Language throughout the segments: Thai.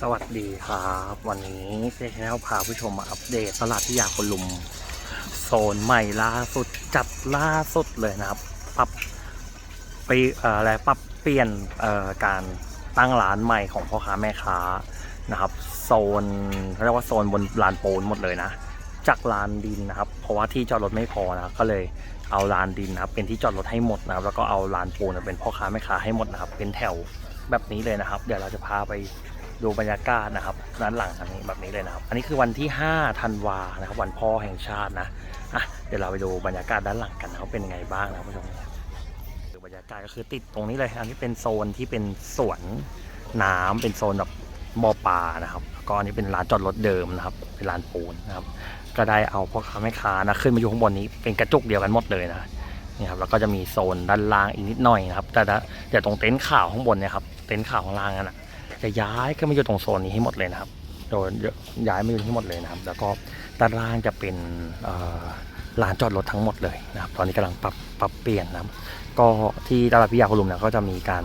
สวัสดีครับ วันนี้เจ๊แนลพาผู้ชมมาอัปเดตตลาดที่ยาคนลุม โซนใหม่ล่าสุดจัดล่าสุดเลยนะครับปรับไปออะไรปรับเปลี่ยนการตั้งร้านใหม่ของพ่อค้าแม่ค้านะครับ โซนเขาเรียกว่าโซนบนลานปูนหมดเลยนะจากลานดินนะครับ เพราะว่าที่จอดรถไม่พอนะก็เลยเอาลานดินนะครับ เป็นที่จอดรถให้หมดนะครับ แล้วก็เอาลานปูนเป็นพ่อค้าแม่ค้าให้หมดนะครับ เป็นแถวแบบนี้เลยนะครับ เดี๋ยวเราจะพาไป ดูบรรยากาศนะครับด้านหลังอันนี้แบบนี้เลยนะครับ อันนี้คือวันที่5ธันวานะครับ วันพ่อแห่งชาตินะอะเดี๋ยวเราไปดูบรรยากาศด้านหลังกันนะครับเป็นยังไงบ้างนะครับผู้ชมดูบรรยากาศก็คือติดตรงนี้เลย อันนี้เป็นโซนที่เป็นสวนน้ำเป็นโซนแบบบ่อปลานะครับก็อันนี้เป็นลานจอดรถเดิมนะครับ เป็นลานปูนนะครับ ก็ได้เอาพ่อค้าแม่ค้านะขึ้นมาอยู่ข้างบนนี้เป็นกระจุกเดียวกันหมดเลยนะนี่ครับแล้วก็จะมีโซนด้านล่างอีกนิดหน่อยนะครับ แต่เดี๋ยวตรงเต็นท์ข่าวข้างบนเนี่ยครับเต็นท์ข่าวข้างล่างนั่นนะ จะย้ายขึ้นมาอยู่ตรงโซนนี้ให้หมดเลยนะครับโดยย้ายมาอยู่ที่หมดเลยนะครับ แล้วก็ด้านล่างจะเป็นลานจอดรถทั้งหมดเลยนะครับ ตอนนี้กำลังปรับปรับเปลี่ยนนะครับก็ที่ตลาดพิยาคุลุมเนี่ยก็จะมีการ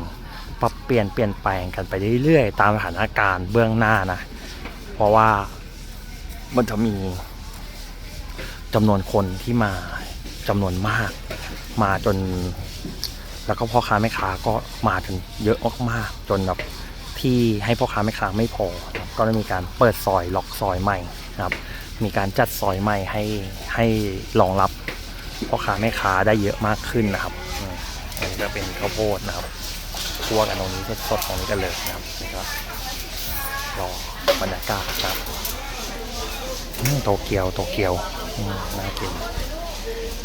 ปรับเปลี่ยนเปลี่ยนแปลงกันไปเรื่อยๆ ตามสถานการณ์เบื้องหน้านะ เพราะว่ามันจะมีจำนวนคนที่มาจำนวนมาก มาจน แล้วก็พ่อค้าแม่ค้าก็มาจนเยอะมากๆจนแบบ ที่ให้พ่อค้าแม่ค้าไม่พอครับก็ได้มีการเปิดซอยล็อกซอยใหม่นะครับมีการจัดซอยใหม่ให้ให้รองรับพ่อค้าแม่ค้าได้เยอะมากขึ้นนะครับอันนี้ก็เป็นข้าวโพดนะครับคั่วกันตรงนี้สดๆตรงนี้กันเลยนะครับนี่ก็รอบรรยากาศนะครับโตเกียวโตเกียวน่ากิน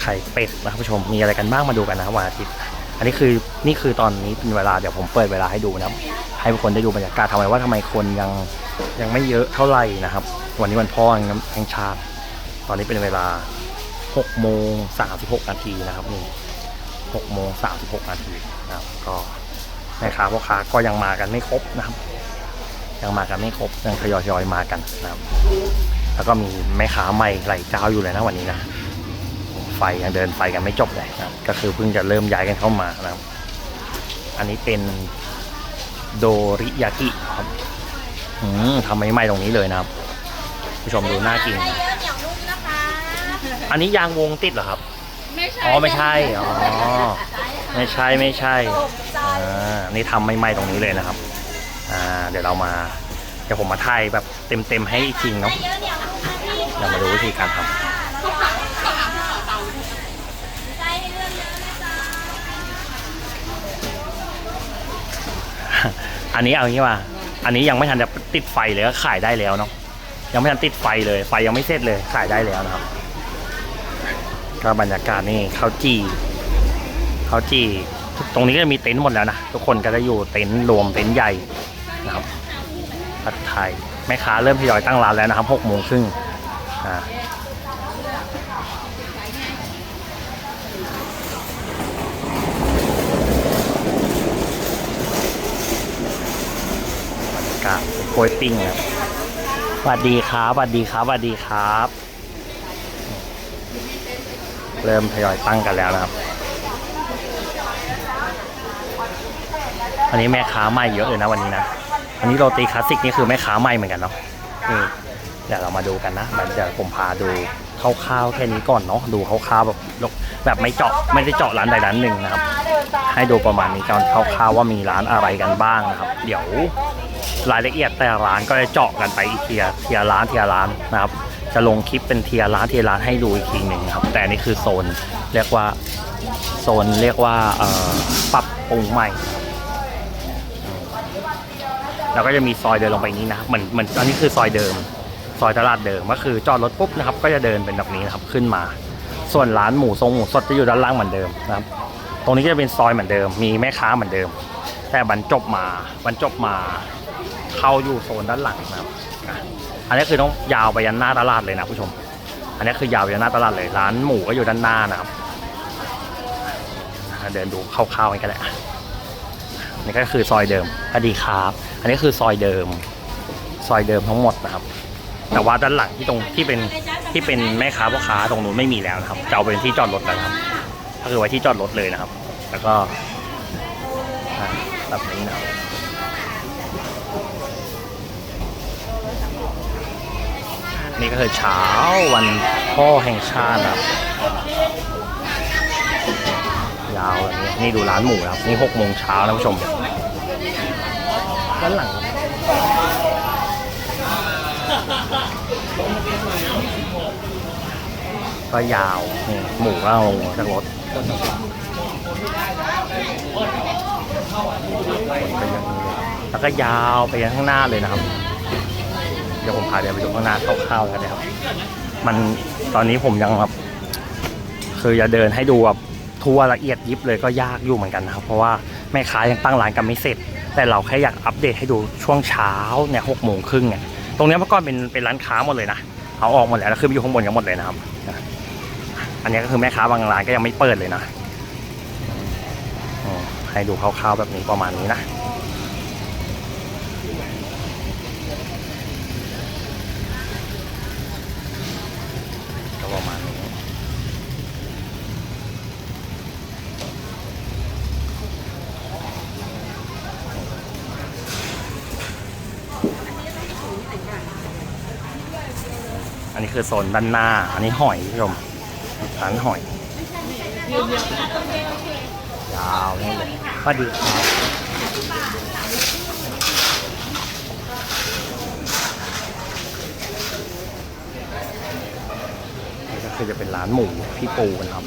ไข่เป็ดนะครับผู้ชมมีอะไรกันบ้างมาดูกันนะวันอาทิตย์อันนี้คือนี่คือตอนนี้เป็นเวลาเดี๋ยวผมเปิดเวลาให้ดูนะครับให้ทุกคนได้ดูบรรยากาศทำไมว่าทำไมคนยังยังไม่เยอะเท่าไหร่นะครับ วันนี้วันพ่อแห่งชาติตอนนี้เป็นเวลา6โมง36นาทีนะครับนี่6โมง36นาทีนะครับ ก็แม่ค้าพ่อค้าก็ยังมากันไม่ครบนะครับ ยังมากันไม่ครบยังทยอยๆมากันนะครับ แล้วก็มีแม่ค้าใหม่ไหลเจ้าอยู่เลยนะวันนี้นะไฟยังเดินไฟกันไม่จบเลยนะก็คือเพิ่งจะเริ่มย้ายกันเข้ามานะครับ อันนี้เป็น โดริยากิครับอืมทำใหม่ๆตรงนี้เลยนะครับ ผู้ชมดูน่ากินเยอะเหนียวนุ่มนะคะอันนี้ยางวงติดเหรอครับ ไม่ใช่อ๋อไม่ใช่ อ๋อ ไม่ใช่ไม่ใช่ตกใจอ่าอันนี้ทำใหม่ๆตรงนี้เลยนะครับ อ่า เดี๋ยวเรามา เดี๋ยวผมมาถ่ายแบบเต็มๆให้อีกทีเนาะเยอะเหนียวนุ่มนะพี่เดี๋ยวมาดูวิธีการทำ ใจให้เรื่องเยอะนะจ๊ะ อันนี้เอางี้ว่า อันนี้ยังไม่ทันจะติดไฟเลยก็ขายได้แล้วเนาะ ยังไม่ทันติดไฟเลย ไฟยังไม่เสร็จเลยขายได้แล้วนะครับ ก็บรรยากาศนี่ข้าวจี่ข้าวจี่ ตรงนี้ก็มีเต็นท์หมดแล้วนะ ทุกคนก็จะอยู่เต็นท์รวมเต็นท์ใหญ่นะครับผัดไทยแม่ค้าเริ่มทยอยตั้งร้านแล้วนะครับหกโมงครึ่งอ่า บรรยากาศโกยปิ้งครับสวัสดีครับสวัสดีครับสวัสดีครับ เริ่มทยอยตั้งกันแล้วนะครับอันนี้แม่ค้าใหม่เยอะเลยนะวันนี้นะอันนี้โรตีคลาสสิกนี่คือแม่ค้าใหม่เหมือนกันเนาะนี่เดี๋ยวเรามาดูกันนะมันจะผมพาดูคร่าวๆแค่นี้ก่อนเนาะดูคร่าวๆแบบแบบไม่เจาะไม่ได้เจาะร้านใดร้านหนึ่งนะครับ ให้ดูประมาณนี้ก่อนคร่าวๆว่ามีร้านอะไรกันบ้างนะครับ เดี๋ยว รายละเอียดแต่ร้านก็จะเจาะกันไปอีกเทียเทียร้านเทียร้านนะครับ จะลงคลิปเป็นเทียร้านเทียร้านให้ดูอีกทีหนึ่งครับ แต่นี่คือโซนเรียกว่าโซนเรียกว่าปรับปรุงใหม่แล้วก็จะมีซอยเดินลงไปนี้นะเหมือนเหมือนอันนี้คือซอยเดิม ซอยตลาดเดิมก็คือจอดรถปุ๊บนะครับ ก็จะเดินเป็นแบบนี้นะครับขึ้นมา ส่วนร้านหมูทรงหมูสดจะอยู่ด้านล่างเหมือนเดิมนะครับ ตรงนี้ก็จะเป็นซอยเหมือนเดิม มีแม่ค้าเหมือนเดิม แต่บรรจบมาบรรจบมา เข้าอยู่โซนด้านหลังนะครับอะอันนี้คือต้องยาวไปยันหน้าตลาดเลยนะผู้ชม อันนี้คือยาวไปยันหน้าตลาดเลยร้านหมูก็อยู่ด้านหน้านะครับอะเดินดูคร่าวๆกันก็ได้อะนี่ก็คือซอยเดิมสวัสดีครับ อันนี้คือซอยเดิม ซอยเดิมทั้งหมดนะครับ แต่ว่าด้านหลังที่ตรงที่เป็นที่เป็นแม่ค้าพ่อค้าตรงนู้นไม่มีแล้วนะครับจะเอาเป็นที่จอดรถแล้วนะครับ ก็คือไว้ที่จอดรถเลยนะครับ แล้วก็อ่าแบบนี้นะครับ นี่ก็คือเช้าวันพ่อแห่งชาติครับยาวแบบนี้นี่ดูร้านหมูนะครับ นี่หกโมงเช้านะผู้ชมด้านหลังก็ยาวหมูก็เอาลงจากรถแล้วก็ยาวไปยังข้างหน้าเลยนะครับ ดี๋ยวผมพาเดินไปดูข้างหน้าคร่าวๆกันนะครับ มันตอนนี้ผมยังแบบคือจะเดินให้ดูแบบทั่วละเอียดยิบเลยก็ยากอยู่เหมือนกันนะครับ เพราะว่าแม่ค้ายังตั้งร้านกันไม่เสร็จ แต่เราแค่อยากอัปเดตให้ดูช่วงเช้าเนี่ยหกโมงครึ่งเนี่ยตรงนี้เมื่อก่อนเป็นเป็นร้านค้าหมดเลยนะเอาออกหมดแล้วแล้วขึ้นไปอยู่ข้างบนกันหมดเลยนะครับ อันนี้ก็คือแม่ค้าบางร้านก็ยังไม่เปิดเลยนะให้ดูคร่าวๆแบบนี้ประมาณนี้นะก็ประมาณนี้ อันนี้ คือโซนด้านหน้า อันนี้หอยผู้ชมร้านหอย ยาวนี่เลยพอดีครับนี่ก็คือจะเป็นร้านหมูพี่ปูนะครับ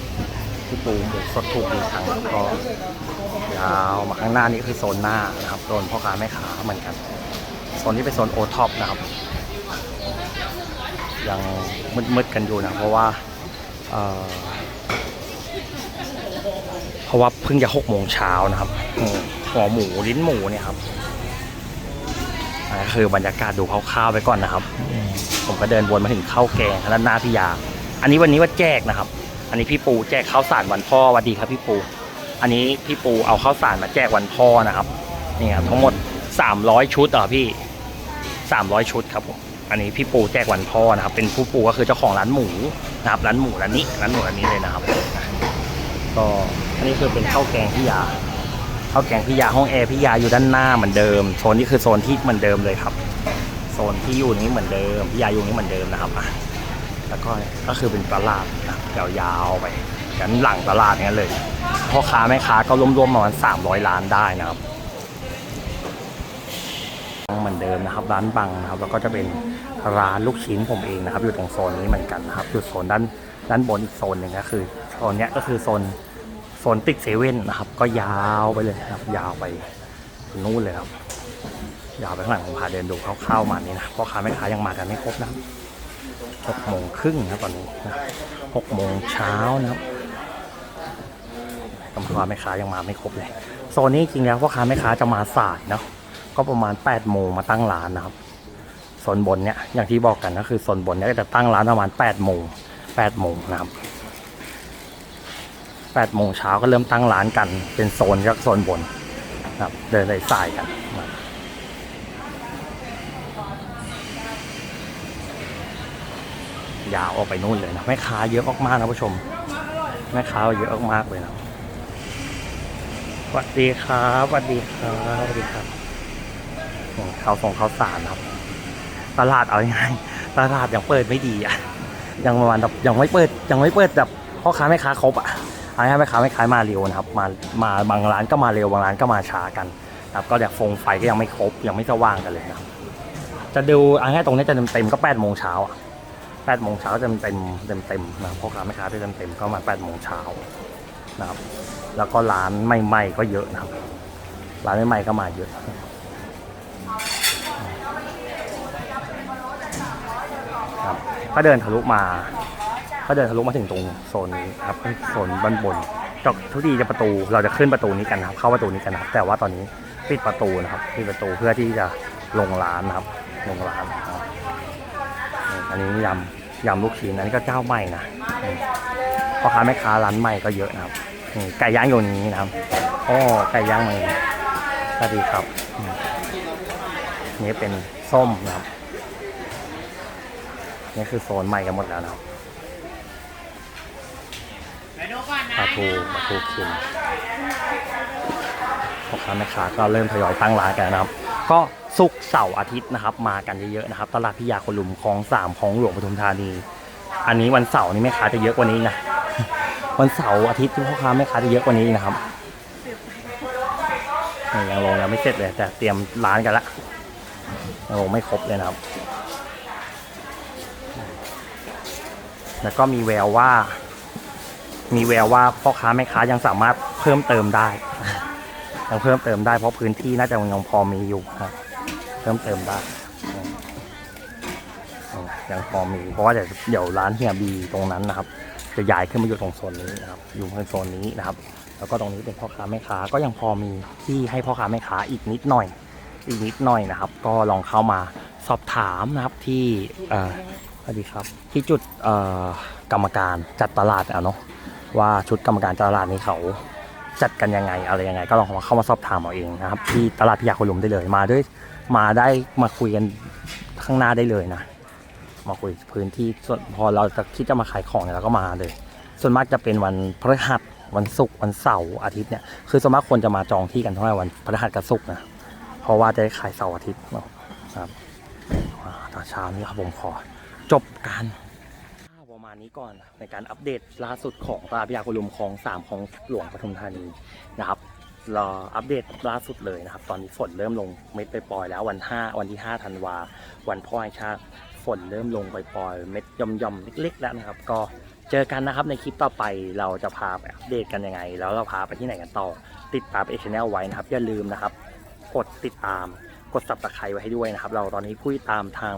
พี่ปูหมูสดถูกดีทางแล้วก็ยาวมาข้างหน้านี่คือโซนหน้านะครับโซนพ่อค้าแม่ค้าเหมือนกันโซนนี้เป็นโซนโอท็อปนะครับ ยังมืดๆกันอยู่นะเพราะว่าเพราะว่าเพิ่งจะหกโมงเช้านะครับหัวหมูลิ้นหมูเนี่ยครับคือบรรยากาศดูคร่าวๆไปก่อนนะครับ ผมก็เดินวนมาถึงข้าวแกงร้านหน้าพี่ยา อันนี้วันนี้ว่าแจกนะครับ อันนี้พี่ปูแจกข้าวสารวันพ่อวัสดีครับพี่ปู อันนี้พี่ปูเอาข้าวสารมาแจกวันพ่อนะครับนี่ครับทั้งหมด 300 ชุดเหรอพี่ 300 ชุดครับผม อันนี้พี่ปูแจกวันพ่อนะครับ เป็นผู้ปูก็คือเจ้าของร้านหมูนะครับร้านหมูร้านนี้ร้านหมูร้านนี้เลยนะครับก็อันนี้คือเป็นข้าวแกงพี่ยาข้าวแกงพี่ยาห้องแอร์พี่ยาอยู่ด้านหน้าเหมือนเดิมโซนนี้คือโซนที่เหมือนเดิมเลยครับ โซนที่อยู่นี้เหมือนเดิมพี่ยาอยู่นี้เหมือนเดิมนะครับอะแล้วก็ก็คือเป็นตลาดนะยาวๆไปยันหลังตลาดนั้เลยพ่อค้าแม่ค้าก็รวมๆประมาณ300ล้านได้นะครับเหมือนเดิมนะครับร้านบังนะครับแล้วก็จะเป็น ร้านลูกชิ้นผมเองนะครับ อยู่ตรงโซนนี้เหมือนกันนะครับอยู่โซนด้านด้านบนอีกโซนหนึ่งก็คือโซนเนี้ยก็คือโซนโซนติดเซเว่นนะครับ ก็ยาวไปเลยนะครับ ยาวไปนู่นเลยครับยาวไปข้างหลังผมพาเดินดูคร่าวๆมานี่นะพ่อค้าแม่ค้ายังมากันไม่ครบนะครับหกโมงครึ่งนะตอนนี้นะหกโมงเช้านะครับพ่อค้าแม่ค้ายังมาไม่ครบเลยโซนนี้จริงๆแล้วพ่อค้าแม่ค้าจะมาสายเนาะก็ประมาณ8ปดโมงมาตั้งร้านนะครับ โซนบนเนี่ยอย่างที่บอกกันก็คือโซนบนเนี่ยก็จะตั้งร้านประมาณ8ปดโมงแปดโมงนะครับ8ปดโมงเช้าก็เริ่มตั้งร้านกัน เป็นโซนก็โซนบนนะครับเดินในสายกันยาวออกไปนู่นเลยนะแม่ค้าเยอะมากๆนะผู้ชมแม่ค้าเยอะมากเลยนะสวัสดีครับสวัสดีครับสวัสดีครับข้าวส่งข้าวสารครับ ตลาดเอาง่ายตลาดยังเปิดไม่ดีอะยังประมาณแบบยังไม่เปิดยังไม่เปิดแบบพ่อค้าแม่ค้าครบอะเอาง่ายแม่ค้าแม่ค้ามาเร็วนะครับมามาบางร้านก็มาเร็วบางร้านก็มาช้ากันนะครับก็แบบฟงไฟก็ยังไม่ครบยังไม่สว่างกันเลยนะครับจะดูเอาง่ายตรงนี้จะเต็มเต็มก็แปดโมงเช้าอะแปดโมงเช้าจะเต็มเต็มเต็มนะพ่อค้าแม่ค้าที่เต็มเต็มก็มาแปดโมงเช้านะครับแล้วก็ร้านใหม่ๆก็เยอะนะครับร้านใหม่ๆก็มาเยอะ ครับ ก็เดินทะลุมา ก็เดินทะลุมาถึงตรงโซนนี้ครับโซนบนบนจอกทุกทีจะประตูเราจะขึ้นประตูนี้กันนะครับ เข้าประตูนี้กันนะครับ แต่ว่าตอนนี้ปิดประตูนะครับปิดประตูเพื่อที่จะลงร้านนะครับ ลงร้านอันนี้ยำยำลูกชิ้นอันนี้ก็เจ้าใหม่นะพ่อค้าแม่ค้าร้านใหม่ก็เยอะนะครับไก่ย่างอยู่นี้นะครับอ๋อไก่ย่างมาเลยสวัสดีครับนี่เป็นส้มนะครับ นี่คือโซนใหม่กันหมดแล้วนะครับปลาทูปลาทูเค็มพ่อค้าแม่ค้าก็เริ่มทยอยตั้งร้านกันนะครับกก็ศุกร์เสาร์อาทิตย์นะครับ มากันเยอะๆนะครับ ตลาดพิยาคนลุมคลองสามของหลวงปทุมธานี อันนี้วันเสาร์นี่แม่ค้าจะเยอะกว่านี้อีกนะ วันเสาร์อาทิตย์ที่พ่อค้าแม่ค้าจะเยอะกว่านี้อีกนะครับนี่ยังลงยังไม่เสร็จเลยแต่เตรียมร้านกันละยังลงไม่ครบเลยนะครับ แล้วก็มีแววว่า มีแววว่าพ่อค้าแม่ค้ายังสามารถเพิ่มเติมได้ยังเพิ่มเติมได้เพราะพื้นที่น่าจะยังพอมีอยู่ครับเพิ่มเติมได้อืมอืมยังพอมี เพราะว่าเดี๋ยวเดี๋ยวร้านเฮียบีตรงนั้นนะครับ จะย้ายขึ้นมาอยู่ตรงโซนนี้นะครับ อยู่ในโซนนี้นะครับ แล้วก็ตรงนี้เป็นพ่อค้าแม่ค้าก็ยังพอมีที่ให้พ่อค้าแม่ค้าอีกนิดหน่อย อีกนิดหน่อยนะครับ ก็ลองเข้ามาสอบถามนะครับที่ สวัสดีครับที่จุดกรรมการจัดตลาดอะเนาะว่าชุดกรรมการจัดตลาดนี้เขาจัดกันยังไงอะไรยังไง ก็ลองเข้ามาสอบถามเอาเองนะครับที่ตลาดพิยาคนลุมได้เลยมาด้วยมาได้มาคุยกันข้างหน้าได้เลยนะ มาคุยพื้นที่ส่วนพอเราจะคิดจะมาขายของเนี่ยเราก็มาเลย ส่วนมากจะเป็นวันพฤหัสวันศุกร์วันเสาร์อาทิตย์เนี่ยคือส่วนมากคนจะมาจองที่กันเท่าไหร่วันพฤหัสกับศุกร์นะเพราะว่าจะได้ขายเสาร์อาทิตย์เนาะครับตอนเช้านี้ครับผมขอ จบการประมาณนี้ก่อนในการอัปเดตล่าสุดของตลาดพิยาคุลุมของสามของหลวงปทุมธานีนะครับรออัปเดตล่าสุดเลยนะครับ ตอนนี้ฝนเริ่มลงเม็ดไปปล่อยแล้ววัน 5 วันที่5ธันวา วันพ่อแห่งชาติฝนเริ่มลงไปปล่อยเม็ดย่อมๆเล็ก ๆ แล้วนะครับ ก็เจอกันนะครับในคลิปต่อไปเราจะพาไปอัปเดตกันยังไง แล้วเราพาไปที่ไหนกันต่อ ติดตามเอชแนลไว้นะครับ อย่าลืมนะครับ กดติดตามกดสับตะไคร้ไว้ให้ด้วยนะครับ เราตอนนี้ผู้ติดตามทาง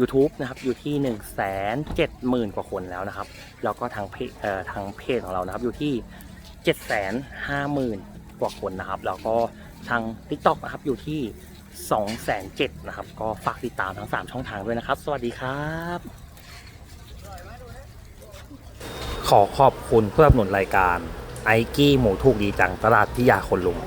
YouTube นะครับอยู่ที่1นึ่งแสนเจ็ดหมื่นกว่าคนแล้วนะครับ แล้วก็ทางเพจเอ่อทางเพจของเรานะครับอยู่ที่7จ็ดแสนห้าหมื่นกว่าคนนะครับ แล้วก็ทาง TikTok นะครับอยู่ที่2องแสนเจ็ดนะครับ ก็ฝากติดตามทั้ง 3 ช่องทางด้วยนะครับ สวัสดีครับ ขอขอบคุณเพื่อสนับสนุนรายการไอกี้หมูถูกดีจังตลาดพิยาคนลุง